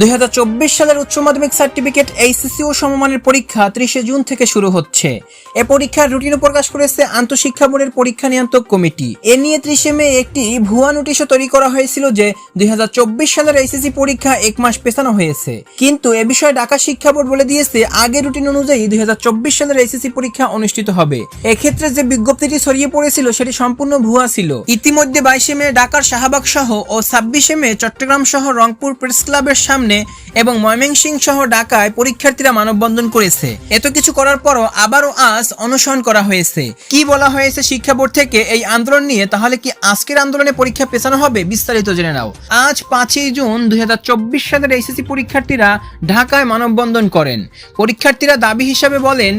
দুই হাজার চব্বিশ সালের উচ্চ মাধ্যমিক সার্টিফিকেট এইচএসসি ও সমমানের পরীক্ষা ত্রিশে জুন থেকে শুরু হচ্ছে। এ পরীক্ষার রুটিনও প্রকাশ করেছে আন্তঃশিক্ষা বোর্ডের পরীক্ষা নিয়ন্ত্রক কমিটি। এ নিয়ে ত্রিশে মে একটি ভুয়া নোটিশও তৈরি করা হয়েছিল যে দুই সালের এইচএসসি পরীক্ষা এক মাস পেছানো হয়েছে। কিন্তু এ বিষয়ে ঢাকা শিক্ষা বোর্ড বলে দিয়েছে, আগের রুটিন অনুযায়ী দুই হাজার চব্বিশ সালের এইচএসসি পরীক্ষা অনুষ্ঠিত হবে। এক্ষেত্রে যে বিজ্ঞপ্তিটি ছড়িয়ে পড়েছিল, সেটি সম্পূর্ণ ভুয়া ছিল। ইতিমধ্যে বাইশে মে ঢাকার শাহবাগ সহ ও ছাব্বিশে মে চট্টগ্রাম সহ রংপুর প্রেস ক্লাবের সামনে এবং ময়মনসিংহ সহ ঢাকায় পরীক্ষার্থীরা মানববন্ধন করেছে। এত কিছু করার পরও আবারও আজ অনুসরণ করা হয়েছে। কি বলা হয়েছে শিক্ষা বোর্ড থেকে এই আন্দোলন নিয়ে, তাহলে কি আজকের আন্দোলনে পরীক্ষা পেছানো হবে? বিস্তারিত জেনে নাও। আজ পাঁচই জুন দুই হাজার চব্বিশ সালের এইচএসসি পরীক্ষার্থীরা ঢাকায় মানববন্ধন করেন। পরীক্ষার্থীরা দাবি হিসাবে বলেন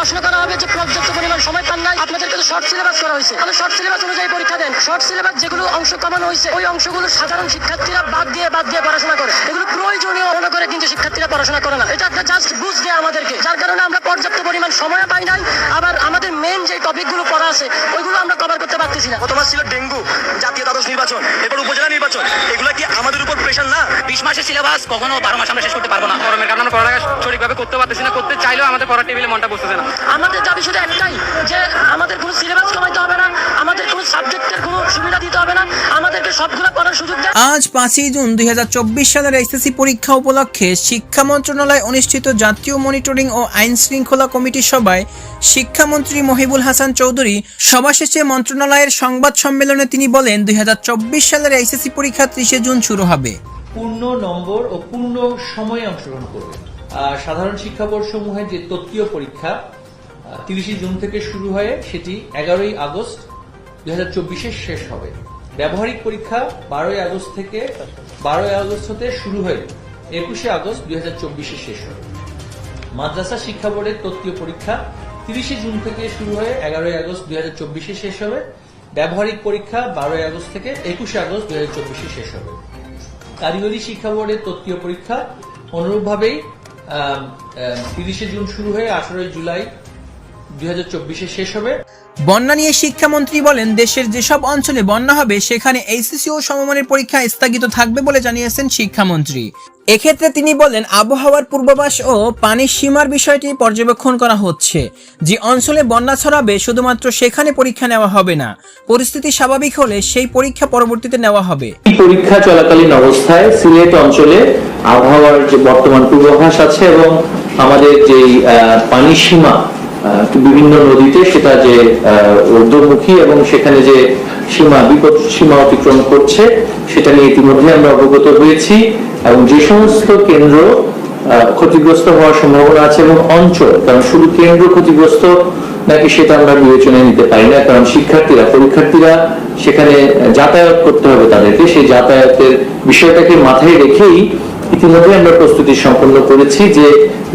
প্রশ্ন করা হবে যে পর্যাপ্ত পরিমাণ সময় পান নাই। আপনাদেরকে তো শর্ট সিলেবাস করা হয়েছে। তাহলে শর্ট সিলেবাস অনুযায়ী পরীক্ষা দেন। শর্ট সিলেবাস যেগুলো অংশ কমানো হয়েছে, ওই অংশগুলো সাধারণ শিক্ষার্থীরা বাদ দিয়ে বাদ দিয়ে পড়াশোনা করে। এগুলো প্রয়োজনীয় মনে করে কিন্তু শিক্ষার্থীরা পড়াশোনা করে না। এটা একটা জাস্ট বুঝ দেয় আমাদেরকে। যার কারণে আমরা পর্যাপ্ত পরিমাণ সময় পাই নাই। আবার আমাদের মেন যে টপিকগুলো পড়া আছে, ওইগুলো আমরা কভার করতে পারতেছি না। প্রথম ছিল ডেঙ্গু, জাতীয় দ্বাদশ নির্বাচন। এরপর উপজেলা নির্বাচন এগুলা কি আমাদের উপর প্রেশার না। বিশ মাসের সিলেবাস কখনো বারো মাস আমরা শেষ করতে পারব না। গরমের কারণে আমরা পড়ালেখা সঠিকভাবে করতে পারতেছি না করতে চাইলেও আমাদের পড়ার টেবিলে মনটা বসতেছে না। আমাদের দাবি শুধু একটাই যে আমাদের কোনো সিলেবাস কমাইতে হবে না আমাদের কোনো সাবজেক্টের কোনো সুবিধা দিতে হবে না আমাদেরকে সবগুলো পড়ার সুযোগ দেয় আজ পাঁচই জুন দুই হাজার চব্বিশ সালের এসএসসি পরীক্ষা উপলক্ষে শিক্ষা মন্ত্রণালয় অনুষ্ঠিত জাতীয় মনিটরিং ও আইন শৃঙ্খলা কমিটির সভায় শিক্ষামন্ত্রী মহিবুল হাসান চৌধুরী সভা শেষে মন্ত্রণালয়ের সংবাদ সম্মেলনে তিনি বলেন দুই হাজার চব্বিশ সালের এইচএসসি পরীক্ষা ত্রিশে জুন শুরু হবে। পূর্ণ নম্বর ও পূর্ণ সময়ে অংশগ্রহণ করবে। আর সাধারণ শিক্ষা সমূহের যে তত্ত্বীয় পরীক্ষা তিরিশে জুন থেকে শুরু হয়ে সেটি এগারোই আগস্ট দুই হাজার চব্বিশে শেষ হবে। ব্যবহারিক পরীক্ষা বারোই আগস্ট থেকে বারোই আগস্ট হতে শুরু হয়ে একুশে আগস্ট দুই হাজার চব্বিশে শেষ হবে মাদ্রাসা শিক্ষা বোর্ডের তত্ত্বীয় পরীক্ষা তিরিশে জুন থেকে শুরু হয়ে এগারোই আগস্ট দুই হাজার চব্বিশে শেষ হবে। ব্যবহারিক পরীক্ষা বারোই আগস্ট থেকে একুশে আগস্ট দুই হাজার চব্বিশে শেষ হবে। কারিগরি শিক্ষা বোর্ডের তত্ত্বীয় পরীক্ষা অনুরূপভাবেই তিরিশে জুন শুরু হয়ে আঠারোই জুলাই দুই শেষ হবে। বন্যা নিয়ে শিক্ষামন্ত্রী বলেন দেশের যেসব অঞ্চলে বন্যা হবে সেখানে এইচএসসি ও সমমানের পরীক্ষা স্থগিত থাকবে বলে জানিয়েছেন শিক্ষামন্ত্রী। এক্ষেত্রে তিনি বলেন আবহাওয়ার পূর্বাভাস ও পানির সীমার বিষয়টি পর্যবেক্ষণ করা হচ্ছে। যে অঞ্চলে বন্যা ছড়াবে শুধুমাত্র সেখানে পরীক্ষা নেওয়া হবে না। পরিস্থিতি স্বাভাবিক হলে সেই পরীক্ষা পরবর্তীতে নেওয়া হবে। পরীক্ষা চলাকালীন অবস্থায় সিলেট অঞ্চলে আবহাওয়ার যে বর্তমান পূর্বাভাস আছে এবং আমাদের যে পানির সীমা বিভিন্ন নদীতে সেটা যে ঊর্ধ্বমুখী এবং সেখানে যে সীমা বিপদ সীমা অতিক্রম করছে, সেটা নিয়ে ইতিমধ্যে আমরা অবগত হয়েছি এবং যে সমস্ত কেন্দ্র ক্ষতিগ্রস্ত হওয়ার সম্ভাবনা আছে এবং অঞ্চল, কারণ শুধু কেন্দ্র ক্ষতিগ্রস্ত নাকি সেটা আমরা বিবেচনায় নিতে পারি না, কারণ শিক্ষার্থীরা, পরীক্ষার্থীরা সেখানে যাতায়াত করতে হবে তাদেরকে, সেই যাতায়াতের বিষয়টাকে মাথায় রেখেই ইতিমধ্যে আমরা প্রস্তুতি সম্পন্ন করেছি যে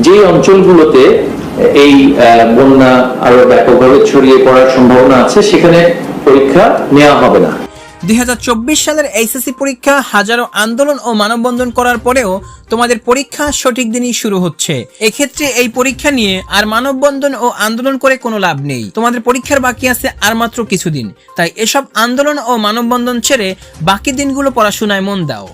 যে অঞ্চলগুলোতে এই বন্যা আরও ব্যাপকভাবে ছড়িয়ে পড়ার সম্ভাবনা আছে, সেখানে পরীক্ষা নেওয়া হবে না। দুই সালের এইচএসসি পরীক্ষা হাজারো আন্দোলন ও মানববন্ধন করার পরেও তোমাদের পরীক্ষা সঠিক দিনই শুরু হচ্ছে। এক্ষেত্রে এই পরীক্ষা নিয়ে আর মানববন্ধন ও আন্দোলন করে কোনো লাভ নেই। তোমাদের পরীক্ষার বাকি আছে আর মাত্র কিছুদিন। তাই এসব আন্দোলন ও মানববন্ধন ছেড়ে বাকি দিনগুলো পড়াশোনায় মন দাও।